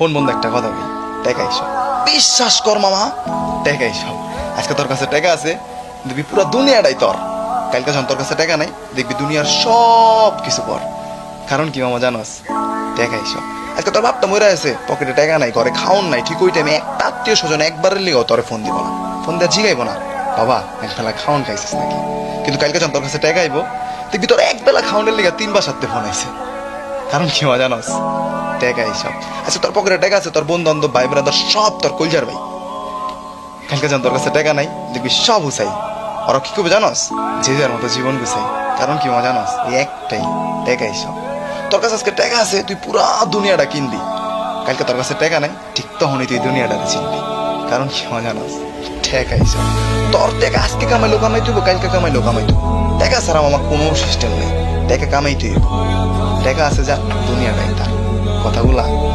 Phone বন্ধ একটা কথা বলি টেকা সব। বিশ্বাস কর মামা, টেকাই সব। আজকে তোর কাছে টাকা আছে, দেখবি পুরো দুনিয়াটাই তোর। কালকে যখন তোর কাছে টাকা নাই, দেখবি দুনিয়ার সব কিছু কর কারণ কি মামা জানোস? টাকাই সব। আজকে তোর বাপটা মরে আছে পকেটে টাকা নাই, ঘরে খাওন নাই, ঠিক ওই টাইমে একটা আত্মীয় স্বজন একবারের লিগেও তোরে ফোন দিব না। ফোন দেওয়া জিগাইবো না। বাবা এক বেলা খাওন খাইছিস নাকি? কিন্তু কালকে যখন তোর কাছে টাকা আইবো দেখবি তোর এক বেলা খাওনের লিগা তিনবার সাথে ফোন আইছে। কারণ কি মজা জানোস? টাকা এইসব আচ্ছা তোর পকেটে টাকা আছে, তোর বন্ধু বান্ধব ভাই ব্রাদার সব তোর কলজার ভাই। কালকে যখন তোর কাছে টাকা নাই, দেখবি সব হুসাই ওরা কি করবে জানোস? যে যার মতো জীবন গুছাই। কারণ কি মজা জানোস? এই একটাই, টাকা এইসব তোর কাছে আজকে টাকা আছে, তুই পুরা দুনিয়াটা কিনবি। কালকে তোর কাছে টাকা নাই, ঠিক তখনই তুই দুনিয়াটাতে চিনবি। কারণ কি মজা জানোস? টাকা এইসব তোর টাকা আজকে কামাই তুইব, কালকে কামাইলো কামাই তুই টাকা ছাড়া আমার কোনো সিস্টেম নেই। টাকা কামাই তুই টাকা আছে যা, দুনিয়াটাই তার। কথাগুলা।